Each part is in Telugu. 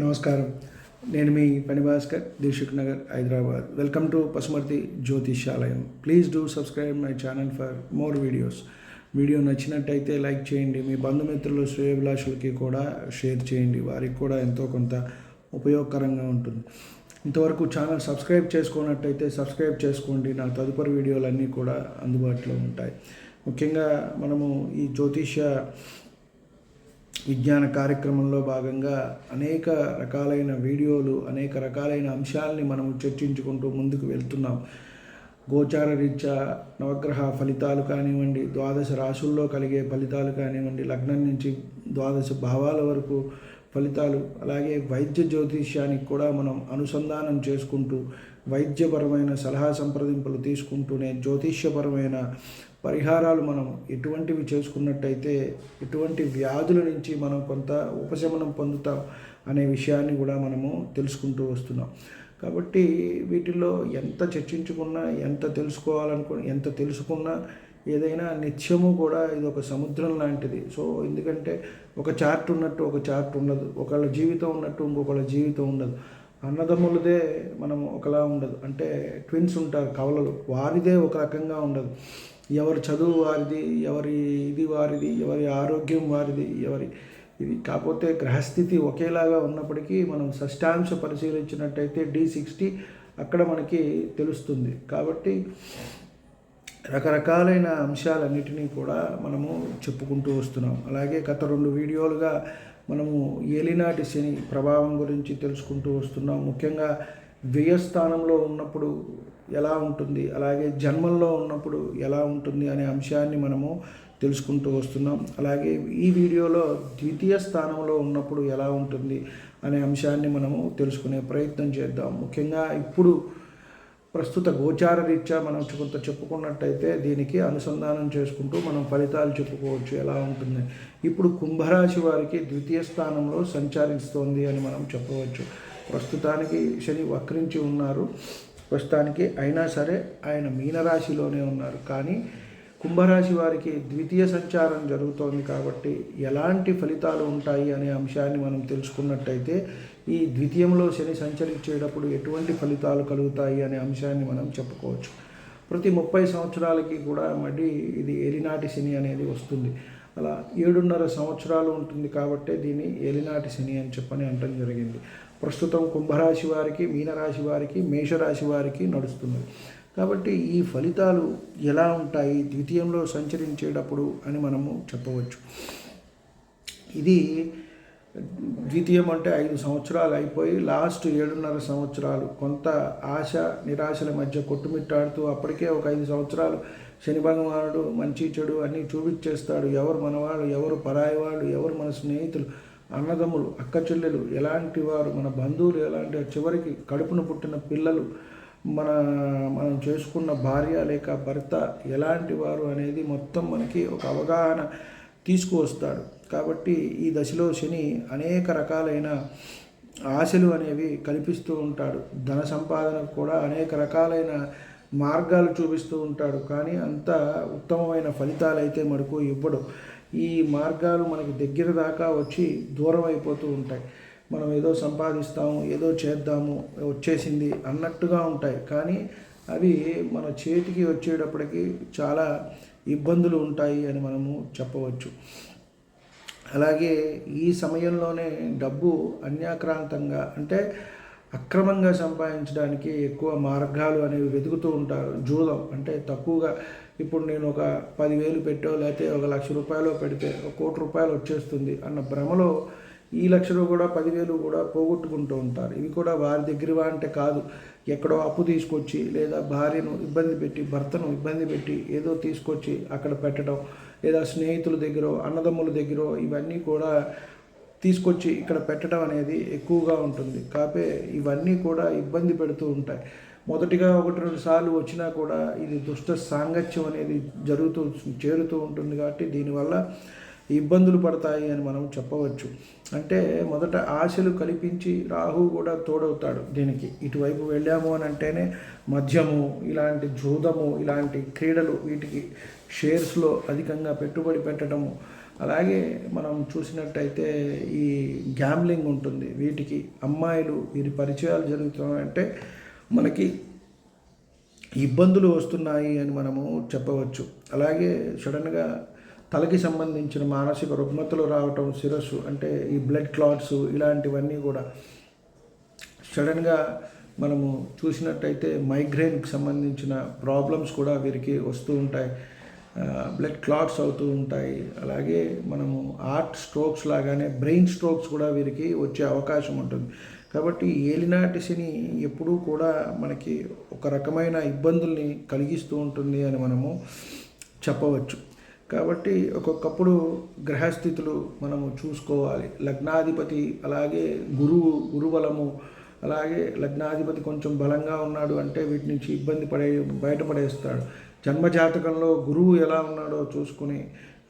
నమస్కారం. నేను మీ పని భాస్కర్ దిల్షుక్ నగర్ హైదరాబాద్. వెల్కమ్ టు పసుమర్తి జ్యోతిష్యాలయం. Please do subscribe my channel for more videos. Video నచ్చినట్టయితే లైక్ చేయండి. మీ బంధుమిత్రులు శ్రేయభిలాషులకి కూడా షేర్ చేయండి. వారికి కూడా ఎంతో కొంత ఉపయోగకరంగా ఉంటుంది. ఇంతవరకు ఛానల్ సబ్స్క్రైబ్ చేసుకున్నట్టయితే సబ్స్క్రైబ్ చేసుకోండి. నా తదుపరి వీడియోలన్నీ కూడా అందుబాటులో ఉంటాయి. ముఖ్యంగా మనము ఈ జ్యోతిష్య విజ్ఞాన కార్యక్రమంలో భాగంగా అనేక రకాలైన వీడియోలు అనేక రకాలైన అంశాలని మనం చర్చించుకుంటూ ముందుకు వెళ్తున్నాం. గోచార రీత్యా నవగ్రహ ఫలితాలు కానివ్వండి ద్వాదశ రాశుల్లో కలిగే ఫలితాలు కానివ్వండి లగ్నం నుంచి ద్వాదశ భావాల వరకు ఫలితాలు అలాగే వైద్య జ్యోతిష్యానికి కూడా మనం అనుసంధానం చేసుకుంటూ వైద్యపరమైన సలహా సంప్రదింపులు తీసుకుంటూనే జ్యోతిష్యపరమైన పరిహారాలు మనం ఎటువంటివి చేసుకున్నట్టయితే ఎటువంటి వ్యాధుల నుంచి మనం కొంత ఉపశమనం పొందుతాం అనే విషయాన్ని కూడా మనము తెలుసుకుంటూ వస్తున్నాం. కాబట్టి వీటిల్లో ఎంత చర్చించుకున్నా ఎంత తెలుసుకోవాలనుకు ఎంత తెలుసుకున్నా ఏదైనా నిత్యము కూడా ఇది ఒక సముద్రం లాంటిది. సో ఎందుకంటే ఒక చార్ట్ ఉన్నట్టు ఒక చార్ట్ ఉండదు. ఒకళ్ళ జీవితం ఉన్నట్టు ఇంకొకళ్ళ జీవితం ఉండదు. అన్నదమ్ములదే మనం ఒకలా ఉండదు. అంటే ట్విన్స్ ఉంటారు కవలలు. వారిదే ఒక రకంగా ఉండదు. ఎవరి చదువు వారిది ఎవరి ఇది వారిది ఎవరి ఆరోగ్యం వారిది ఎవరి ఇది. కాకపోతే గ్రహస్థితి ఒకేలాగా ఉన్నప్పటికీ మనం షష్టాంశ పరిశీలించినట్టయితే డి సిక్స్టీ అక్కడ మనకి తెలుస్తుంది. కాబట్టి రకరకాలైన అంశాలన్నిటినీ కూడా మనము చెప్పుకుంటూ వస్తున్నాం. అలాగే గత రెండు వీడియోలుగా మనము ఏలినాటి శని ప్రభావం గురించి తెలుసుకుంటూ వస్తున్నాం. ముఖ్యంగా వ్యయస్థానంలో ఉన్నప్పుడు ఎలా ఉంటుంది? అలాగే జన్మల్లో ఉన్నప్పుడు ఎలా ఉంటుంది? అనే అంశాన్ని మనము తెలుసుకుంటూ వస్తున్నాం. అలాగే ఈ వీడియోలో ద్వితీయ స్థానంలో ఉన్నప్పుడు ఎలా ఉంటుంది? అనే అంశాన్ని మనము తెలుసుకునే ప్రయత్నం చేద్దాం. ముఖ్యంగా ఇప్పుడు ప్రస్తుత గోచార రీత్యా మనం కొంత చెప్పుకున్నట్టయితే దీనికి అనుసంధానం చేసుకుంటూ మనం ఫలితాలు చెప్పుకోవచ్చు. ఎలా ఉంటుంది? ఇప్పుడు కుంభరాశి వారికి ద్వితీయ స్థానంలో సంచరిస్తోంది అని మనం చెప్పవచ్చు. ప్రస్తుతానికి శని వక్రించి ఉన్నారు. ప్రస్తుతానికి అయినా సరే ఆయన మీనరాశిలోనే ఉన్నారు. కానీ కుంభరాశి వారికి ద్వితీయ సంచారం జరుగుతోంది కాబట్టి ఎలాంటి ఫలితాలు ఉంటాయి అనే అంశాన్ని మనం తెలుసుకున్నట్టయితే ఈ ద్వితీయంలో శని సంచరించేటప్పుడు ఎటువంటి ఫలితాలు కలుగుతాయి అనే అంశాన్ని మనం చెప్పుకోవచ్చు. ప్రతి ముప్పై సంవత్సరాలకి కూడా మళ్ళీ ఇది ఏలినాటి శని అనేది వస్తుంది. అలా ఏడున్నర సంవత్సరాలు ఉంటుంది కాబట్టే దీన్ని ఏలినాటి శని అని చెప్పని అంటడం జరిగింది. ప్రస్తుతం కుంభరాశి వారికి మీనరాశి వారికి మేషరాశి వారికి నడుస్తున్నది కాబట్టి ఈ ఫలితాలు ఎలా ఉంటాయి? ద్వితీయంలో సంచరించేటప్పుడు అని మనము చెప్పవచ్చు. ఇది ద్వితీయం అంటే ఐదు సంవత్సరాలు అయిపోయి లాస్ట్ ఏడున్నర సంవత్సరాలు. కొంత ఆశ నిరాశల మధ్య కొట్టుమిట్టాడుతూ అప్పటికే ఒక ఐదు సంవత్సరాలు శని భగవానుడు మంచి చెడు అన్నీ చూపించేస్తాడు. ఎవరు మనవాళ్ళు ఎవరు పరాయి వాళ్ళు ఎవరు మన స్నేహితులు అన్నదమ్ములు అక్క చెల్లెలు ఎలాంటి వారు మన బంధువులు ఎలాంటి చివరికి కడుపున పుట్టిన పిల్లలు మన మనం చేసుకున్న భార్య లేక భర్త ఎలాంటి వారు అనేది మొత్తం మనకి ఒక అవగాహన తీసుకువస్తాడు. కాబట్టి ఈ దశలో శని అనేక రకాలైన ఆశలు అనేవి కల్పిస్తూ ఉంటాడు. ధన సంపాదనకు కూడా అనేక రకాలైన మార్గాలు చూపిస్తూ ఉంటాడు. కానీ అంత ఉత్తమమైన ఫలితాలు అయితే మనకు ఇవ్వడు. ఈ మార్గాలు మనకి దగ్గర దాకా వచ్చి దూరం అయిపోతూ ఉంటాయి. మనం ఏదో సంపాదిస్తాము ఏదో చేద్దాము వచ్చేసింది అన్నట్టుగా ఉంటాయి. కానీ అవి మన చేతికి వచ్చేటప్పటికి చాలా ఇబ్బందులు ఉంటాయి అని మనము చెప్పవచ్చు. అలాగే ఈ సమయంలోనే డబ్బు అన్యాక్రాంతంగా అంటే అక్రమంగా సంపాదించడానికి ఎక్కువ మార్గాలు అనేవి వెతుకుతూ ఉంటారు. జూదం అంటే తక్కువగా ఇప్పుడు నేను ఒక పదివేలు పెట్టో లేకపోతే ఒక లక్ష రూపాయలు పెడితే ఒక కోటి రూపాయలు వచ్చేస్తుంది అన్న భ్రమలో ఈ లక్షలు కూడా పదివేలు కూడా పోగొట్టుకుంటూ ఉంటారు. ఇవి కూడా వారి దగ్గర అంటే కాదు. ఎక్కడో అప్పు తీసుకొచ్చి లేదా భార్యను ఇబ్బంది పెట్టి భర్తను ఇబ్బంది పెట్టి ఏదో తీసుకొచ్చి అక్కడ పెట్టడం లేదా స్నేహితుల దగ్గర అన్నదమ్ముల దగ్గర ఇవన్నీ కూడా తీసుకొచ్చి ఇక్కడ పెట్టడం అనేది ఎక్కువగా ఉంటుంది. కాపే ఇవన్నీ కూడా ఇబ్బంది పెడుతూ ఉంటాయి. మొదటిగా ఒకటి రెండు సార్లు వచ్చినా కూడా ఇది దుష్ట సాంగత్యం అనేది జరుగుతూ చేరుతూ ఉంటుంది కాబట్టి దీనివల్ల ఇబ్బందులు పడతాయి అని మనం చెప్పవచ్చు. అంటే మొదట ఆశలు కల్పించి రాహు కూడా తోడవుతాడు దీనికి. ఇటువైపు వెళ్ళాము అని అంటేనే మద్యము ఇలాంటి జూదము ఇలాంటి క్రీడలు వీటికి షేర్స్లో అధికంగా పెట్టుబడి పెట్టడము. అలాగే మనం చూసినట్టయితే ఈ గ్యామ్లింగ్ ఉంటుంది. వీటికి అమ్మాయిలు వీరి పరిచయాలు జరుగుతున్నాయంటే మనకి ఇబ్బందులు వస్తున్నాయి అని మనము చెప్పవచ్చు. అలాగే సడన్గా తలకి సంబంధించిన మానసిక రుగ్మతలు రావటం శిరస్సు అంటే ఈ బ్లడ్ క్లాట్స్ ఇలాంటివన్నీ కూడా సడన్గా మనము చూసినట్టయితే మైగ్రేన్కి సంబంధించిన ప్రాబ్లమ్స్ కూడా వీరికి వస్తూ ఉంటాయి. బ్లడ్ క్లాట్స్ అవుతూ ఉంటాయి. అలాగే మనము హార్ట్ స్ట్రోక్స్ లాగానే బ్రెయిన్ స్ట్రోక్స్ కూడా వీరికి వచ్చే అవకాశం ఉంటుంది. కాబట్టి ఏలినాటి శని ఎప్పుడూ కూడా మనకి ఒక రకమైన ఇబ్బందుల్ని కలిగిస్తూ ఉంటుంది అని మనము చెప్పవచ్చు. కాబట్టి ఒక్కొక్కప్పుడు గ్రహస్థితులు మనము చూసుకోవాలి. లగ్నాధిపతి అలాగే గురువు గురుబలము అలాగే లగ్నాధిపతి కొంచెం బలంగా ఉన్నాడు అంటే వీటి నుంచి ఇబ్బంది పడే బయటపడేస్తాడు. జన్మజాతకంలో గురువు ఎలా ఉన్నాడో చూసుకుని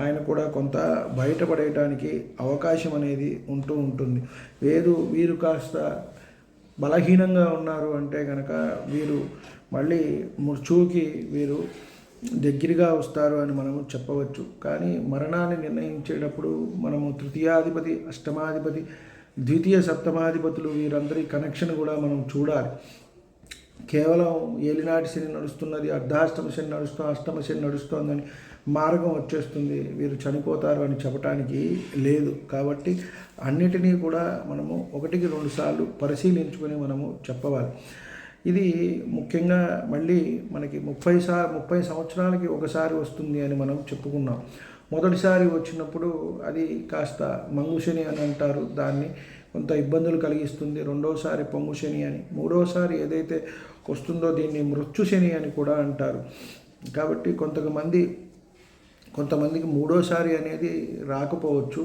ఆయన కూడా కొంత బయటపడేయటానికి అవకాశం అనేది ఉంటూ ఉంటుంది. వేరు వీరు కాస్త బలహీనంగా ఉన్నారు అంటే కనుక వీరు మళ్ళీ మృత్యువుకి వీరు దగ్గరగా వస్తారు అని మనము చెప్పవచ్చు. కానీ మరణాన్ని నిర్ణయించేటప్పుడు మనము తృతీయాధిపతి అష్టమాధిపతి ద్వితీయ సప్తమాధిపతులు వీరందరి కనెక్షన్ కూడా మనం చూడాలి. కేవలం ఏలినాటి శని నడుస్తున్నది అర్ధాష్టమ శని నడుస్తూ అష్టమ శని నడుస్తోందని మార్గం వచ్చేస్తుంది. వీరు చనిపోతారు అని చెప్పటానికి లేదు. కాబట్టి అన్నిటినీ కూడా మనము ఒకటికి రెండు సార్లు పరిశీలించుకొని మనము చెప్పవాలి. ఇది ముఖ్యంగా మళ్ళీ మనకి ముప్పై సా ముప్పై సంవత్సరాలకి ఒకసారి వస్తుంది అని మనం చెప్పుకున్నాం. మొదటిసారి వచ్చినప్పుడు అది కాస్త మంగుశని అని అంటారు. దాన్ని కొంత ఇబ్బందులు కలిగిస్తుంది. రెండోసారి పొంగుశని అని మూడోసారి ఏదైతే వస్తుందో దీన్ని మృత్యుశని అని కూడా అంటారు. కాబట్టి కొంతమంది కొంతమందికి మూడోసారి అనేది రాకపోవచ్చు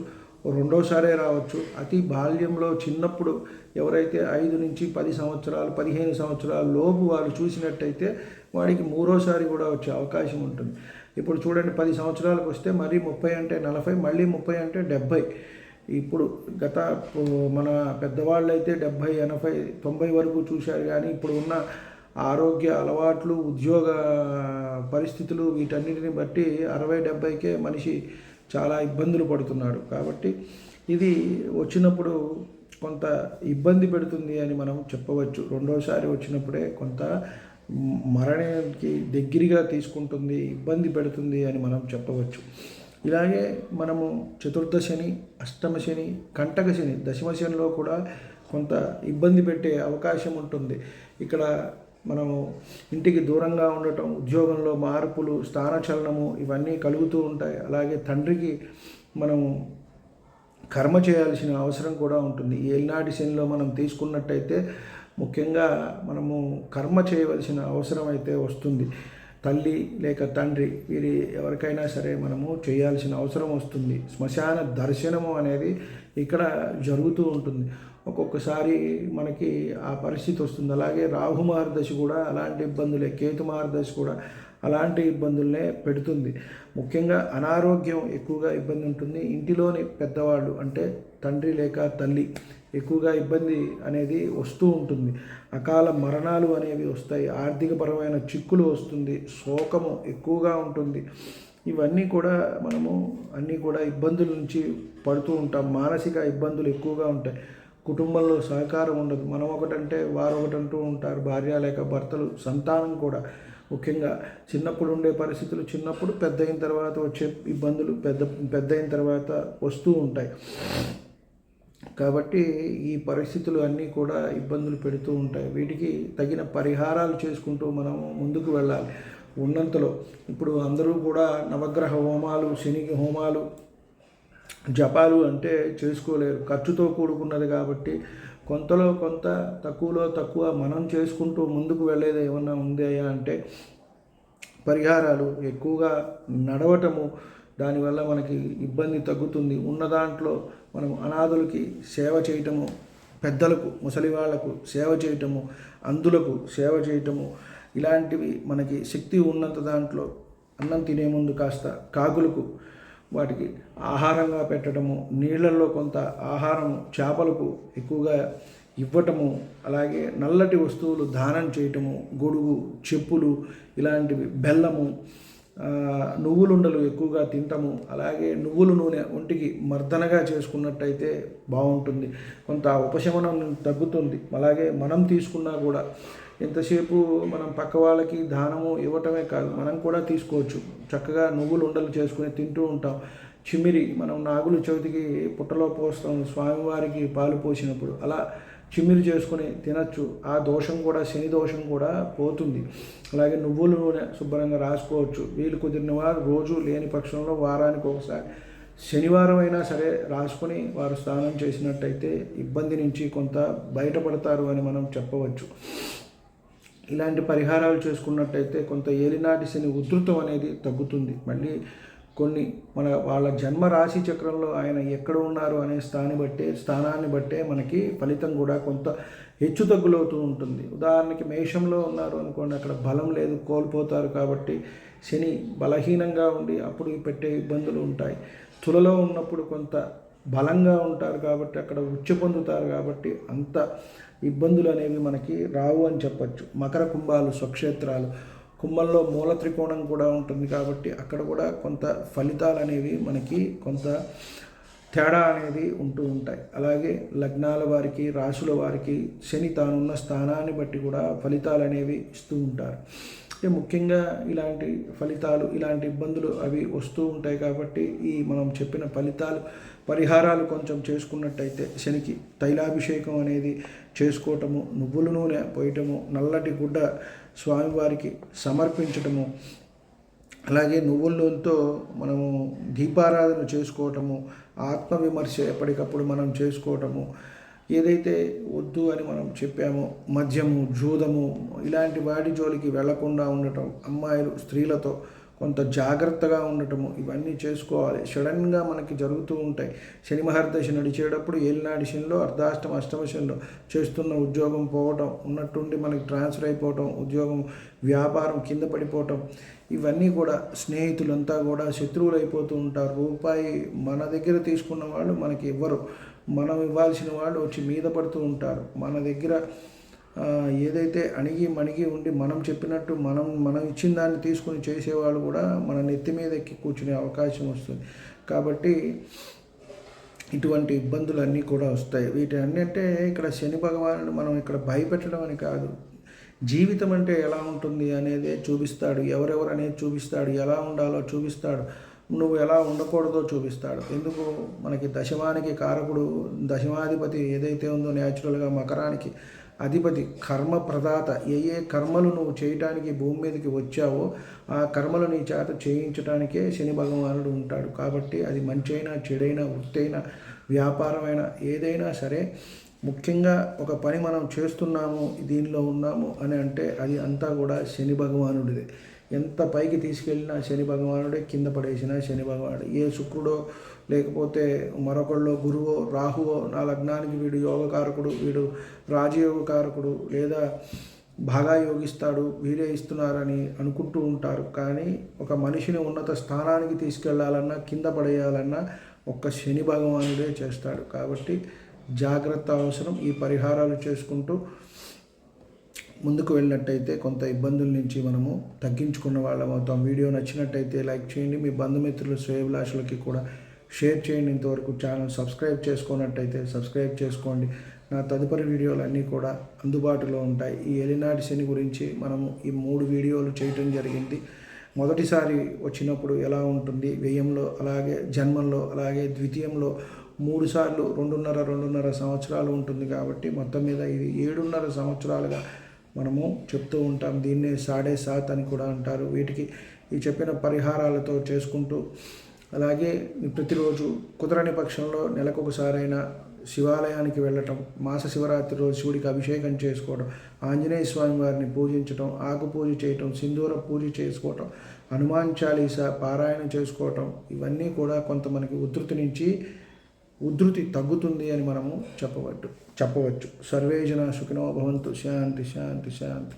రెండోసారే రావచ్చు. అతి బాల్యంలో చిన్నప్పుడు ఎవరైతే ఐదు నుంచి పది సంవత్సరాలు పదిహేను సంవత్సరాల లోపు వాళ్ళు చూసినట్టయితే వాడికి మూడోసారి కూడా వచ్చే అవకాశం ఉంటుంది. ఇప్పుడు చూడండి పది సంవత్సరాలకు వస్తే మరీ ముప్పై అంటే నలభై మళ్ళీ ముప్పై అంటే డెబ్భై ఇప్పుడు గత మన పెద్దవాళ్ళు అయితే డెబ్భై ఎనభై తొంభై వరకు చూశారు. కానీ ఇప్పుడు ఉన్న ఆరోగ్య అలవాట్లు ఉద్యోగ పరిస్థితులు వీటన్నిటిని బట్టి అరవై డెబ్బైకే మనిషి చాలా ఇబ్బందులు పడుతున్నాడు. కాబట్టి ఇది వచ్చినప్పుడు కొంత ఇబ్బంది పెడుతుంది అని మనం చెప్పవచ్చు. రెండోసారి వచ్చినప్పుడే కొంత మరణానికి దగ్గరగా తీసుకుంటుంది ఇబ్బంది పెడుతుంది అని మనం చెప్పవచ్చు. ఇలాగే మనము చతుర్థ శని అష్టమ శని కంటక శని దశమ శనిలో కూడా కొంత ఇబ్బంది పెట్టే అవకాశం ఉంటుంది. ఇక్కడ మనము ఇంటికి దూరంగా ఉండటం ఉద్యోగంలో మార్పులు స్థానచలనము ఇవన్నీ కలుగుతూ ఉంటాయి. అలాగే తండ్రికి మనము కర్మ చేయాల్సిన అవసరం కూడా ఉంటుంది. ఏలినాటి శనిలో మనం తీసుకున్నట్టయితే ముఖ్యంగా మనము కర్మ చేయవలసిన అవసరం అయితే వస్తుంది. తల్లి లేక తండ్రి వీరి ఎవరికైనా సరే మనము చేయాల్సిన అవసరం వస్తుంది. శ్మశాన దర్శనము అనేది ఇక్కడ జరుగుతూ ఉంటుంది. ఒక్కొక్కసారి మనకి ఆ పరిస్థితి వస్తుంది. అలాగే రాహు దశ కూడా అలాంటి ఇబ్బందులే కేతు దశ కూడా అలాంటి ఇబ్బందులనే పెడుతుంది. ముఖ్యంగా అనారోగ్యం ఎక్కువగా ఇబ్బంది ఉంటుంది. ఇంటిలోని పెద్దవాళ్ళు అంటే తండ్రి లేక తల్లి ఎక్కువగా ఇబ్బంది అనేది వస్తూ ఉంటుంది. అకాల మరణాలు అనేవి వస్తాయి. ఆర్థికపరమైన చిక్కులు వస్తుంది. శోకము ఎక్కువగా ఉంటుంది. ఇవన్నీ కూడా మనము అన్నీ కూడా ఇబ్బందుల నుంచి పడుతూ ఉంటాం. మానసిక ఇబ్బందులు ఎక్కువగా ఉంటాయి. కుటుంబంలో సహకారం ఉండదు. మనం ఒకటంటే వారు ఒకటంటూ ఉంటారు. భార్య లేక భర్తలు సంతానం కూడా. ముఖ్యంగా చిన్నప్పుడు ఉండే పరిస్థితులు చిన్నప్పుడు పెద్ద అయిన తర్వాత వచ్చే ఇబ్బందులు పెద్ద పెద్ద అయిన తర్వాత వస్తూ ఉంటాయి. కాబట్టి ఈ పరిస్థితులు అన్నీ కూడా ఇబ్బందులు పెడుతూ ఉంటాయి. వీటికి తగిన పరిహారాలు చేసుకుంటూ మనం ముందుకు వెళ్ళాలి. ఉన్నంతలో ఇప్పుడు అందరూ కూడా నవగ్రహ హోమాలు శనికి హోమాలు జపాలు అంటే చేసుకోలేరు. ఖర్చుతో కూడుకున్నది కాబట్టి కొంతలో కొంత తక్కువలో తక్కువ మనం చేసుకుంటూ ముందుకు వెళ్ళేది ఏమన్నా ఉందా అంటే పరిహారాలు. ఎక్కువగా నడవటము దానివల్ల మనకి ఇబ్బంది తగ్గుతుంది. ఉన్న దాంట్లో మనం అనాథులకి సేవ చేయటము పెద్దలకు ముసలి వాళ్ళకు సేవ చేయటము అందులకు సేవ చేయటము ఇలాంటివి మనకి శక్తి ఉన్నంత దాంట్లో అన్నం తినే ముందు కాస్త కాకులకు వాటికి ఆహారంగా పెట్టడము నీళ్ళల్లో కొంత ఆహారం చేపలకు ఎక్కువగా ఇవ్వటము అలాగే నల్లటి వస్తువులు దానం చేయటము గొడుగు చెప్పులు ఇలాంటివి బెల్లము నువ్వులుండలు ఎక్కువగా తింటాము. అలాగే నువ్వుల నూనె ఒంటికి మర్దనగా చేసుకున్నట్టయితే బాగుంటుంది. కొంత ఉపశమనం తగ్గుతుంది. అలాగే మనం తీసుకున్నా కూడా ఎంతసేపు మనం పక్క వాళ్ళకి దానము ఇవ్వటమే కాదు మనం కూడా తీసుకోవచ్చు. చక్కగా నువ్వులు ఉండలు చేసుకుని తింటూ ఉంటాం. చిమిరి మనం నాగుల చవితికి పుట్టలో పోస్తాం. స్వామివారికి పాలు పోసినప్పుడు. అలా చిమ్మిరి చేసుకుని తినచ్చు. ఆ దోషం కూడా శని దోషం కూడా పోతుంది. అలాగే నువ్వుల నూనె శుభ్రంగా రాసుకోవచ్చు. వీలు కుదిరిన వారు రోజు లేని పక్షంలో వారానికి ఒకసారి శనివారం అయినా సరే రాసుకొని వారు స్నానం చేసినట్టయితే ఇబ్బంది నుంచి కొంత బయటపడతారు అని మనం చెప్పవచ్చు. ఇలాంటి పరిహారాలు చేసుకున్నట్టయితే కొంత ఏలినాటి శని ఉధృతం అనేది తగ్గుతుంది. మళ్ళీ కొన్ని మన వాళ్ళ జన్మ రాశి చక్రంలో ఆయన ఎక్కడ ఉన్నారు అనే స్థాన్ని బట్టే స్థానాన్ని బట్టే మనకి ఫలితం కూడా కొంత హెచ్చు తగ్గులవుతూ ఉంటుంది. ఉదాహరణకి మేషంలో ఉన్నారు అనుకోండి అక్కడ బలం లేదు కోల్పోతారు కాబట్టి శని బలహీనంగా ఉండి అప్పుడు పెట్టే ఇబ్బందులు ఉంటాయి. తులలో ఉన్నప్పుడు కొంత బలంగా ఉంటారు కాబట్టి అక్కడ ఉచ్చ పొందుతారు కాబట్టి అంత ఇబ్బందులు అనేవి మనకి రావు అని చెప్పచ్చు. మకర కుంభాలు స్వక్షేత్రాలు కుంభంలో మూల త్రికోణం కూడా ఉంటుంది కాబట్టి అక్కడ కూడా కొంత ఫలితాలు అనేవి మనకి కొంత తేడా అనేది ఉంటూ ఉంటాయి. అలాగే లగ్నాల వారికి రాశుల వారికి శని తానున్న స్థానాన్ని బట్టి కూడా ఫలితాలు అనేవి ఇస్తూ ఉంటారు. ముఖ్యంగా ఇలాంటి ఫలితాలు ఇలాంటి ఇబ్బందులు అవి వస్తూ ఉంటాయి కాబట్టి ఈ మనం చెప్పిన ఫలితాలు పరిహారాలు కొంచెం చేసుకున్నట్టయితే శనికి తైలాభిషేకం అనేది చేసుకోవటము నువ్వుల నూనె పోయటము నల్లటి గుడ్డ స్వామివారికి సమర్పించటము అలాగే నువ్వుల నూనెతో మనము దీపారాధన చేసుకోవటము ఆత్మవిమర్శ ఎప్పటికప్పుడు మనం చేసుకోవటము ఏదైతే వద్దు అని మనం చెప్పామో మద్యము జూదము ఇలాంటి వాటి జోలికి వెళ్ళకుండా ఉండటం అమ్మాయిలు స్త్రీలతో కొంత జాగ్రత్తగా ఉండటము ఇవన్నీ చేసుకోవాలి. సడన్గా మనకి జరుగుతూ ఉంటాయి. శని మహర్దశ నడిచేటప్పుడు ఏలినాడి శనిలో అర్ధాష్టమ అష్టమ శనిలో చేస్తున్న ఉద్యోగం పోవటం ఉన్నట్టుండి మనకి ట్రాన్స్ఫర్ అయిపోవటం ఉద్యోగం వ్యాపారం కింద పడిపోవటం ఇవన్నీ కూడా స్నేహితులంతా కూడా శత్రువులు అయిపోతూ ఉంటారు. రూపాయి మన దగ్గర తీసుకున్న వాళ్ళు మనకి ఇవ్వరు. మనం ఇవ్వాల్సిన వాళ్ళు వచ్చి మీద పడుతూ ఉంటారు. మన దగ్గర ఏదైతే అణిగి మణిగి ఉండి మనం చెప్పినట్టు మనం మనం ఇచ్చిన దాన్ని తీసుకుని చేసేవాళ్ళు కూడా మన నెత్తి మీద ఎక్కి కూర్చునే అవకాశం వస్తుంది. కాబట్టి ఇటువంటి ఇబ్బందులు అన్నీ కూడా వస్తాయి. వీటి అన్నింటే ఇక్కడ శని భగవానుడు మనం ఇక్కడ భయపెట్టడం అని కాదు. జీవితం అంటే ఎలా ఉంటుంది అనేది చూపిస్తాడు. ఎవరెవరు అనేది చూపిస్తాడు. ఎలా ఉండాలో చూపిస్తాడు. నువ్వు ఎలా ఉండకూడదో చూపిస్తాడు. ఎందుకు? మనకి దశమానికి కారకుడు దశమాధిపతి ఏదైతే ఉందో న్యాచురల్గా మకరానికి అధిపతి కర్మ ప్రదాత ఏ ఏ కర్మలు నువ్వు చేయటానికి భూమి మీదకి వచ్చావో ఆ కర్మలు నీ చేత చేయించడానికే శని భగవానుడు ఉంటాడు. కాబట్టి అది మంచైనా చెడైనా వృత్తైనా వ్యాపారమైనా ఏదైనా సరే ముఖ్యంగా ఒక పని మనం చేస్తున్నాము దీనిలో ఉన్నాము అని అంటే అది అంతా కూడా శని భగవానుడిదే. ఎంత పైకి తీసుకెళ్ళినా శని భగవానుడే కింద పడేసిన శని భగవానుడు. ఏ శుక్రుడో లేకపోతే మరొకళ్ళు గురువో రాహువో నా లగ్నానికి వీడు యోగకారకుడు వీడు రాజయోగకారకుడు లేదా బాగా యోగిస్తాడు వీరే ఇస్తున్నారని అనుకుంటూ ఉంటారు. కానీ ఒక మనిషిని ఉన్నత స్థానానికి తీసుకెళ్ళాలన్నా కింద పడేయాలన్నా ఒక్క శని భగవానుడే చేస్తాడు. కాబట్టి జాగ్రత్త అవసరం. ఈ పరిహారాలు చేసుకుంటూ ముందుకు వెళ్ళినట్టయితే కొంత ఇబ్బందుల నుంచి మనము తగ్గించుకున్న వాళ్ళం అవుతాం. వీడియో నచ్చినట్టయితే లైక్ చేయండి. మీ బంధుమిత్రులు శ్రేయభిలాషులకి కూడా షేర్ చేయండి ఇంతవరకు ఛానల్ సబ్స్క్రైబ్ చేసుకున్నట్టయితే సబ్స్క్రైబ్ చేసుకోండి. నా తదుపరి వీడియోలు అన్నీ కూడా అందుబాటులో ఉంటాయి. ఈ ఎలినాటి శని గురించి మనము ఈ మూడు వీడియోలు చేయటం జరిగింది. మొదటిసారి వచ్చినప్పుడు ఎలా ఉంటుంది? వ్యయంలో అలాగే జన్మంలో అలాగే ద్వితీయంలో మూడు సార్లు రెండున్నర రెండున్నర సంవత్సరాలు ఉంటుంది కాబట్టి మొత్తం మీద ఇది ఏడున్నర సంవత్సరాలుగా మనము చెప్తూ ఉంటాం. దీన్నే సాడే సాత్ అని కూడా అంటారు. వీటికి ఈ చెప్పిన పరిహారాలతో చేసుకుంటూ అలాగే ప్రతిరోజు కుదరని పక్షంలో నెలకొకసారైనా శివాలయానికి వెళ్ళటం మాస శివరాత్రి రోజు శివుడికి అభిషేకం చేసుకోవడం ఆంజనేయ స్వామి వారిని పూజించటం ఆకు పూజ చేయటం సింధూర పూజ చేసుకోవటం హనుమాన్ చాలీస పారాయణ చేసుకోవటం ఇవన్నీ కూడా కొంత మనకి ఉధృతి నుంచి ఉధృతి తగ్గుతుంది అని మనము చెప్పవచ్చు. చెప్పవచ్చు సర్వేజన సుఖినో భవంతు. శాంతి శాంతి శాంతి.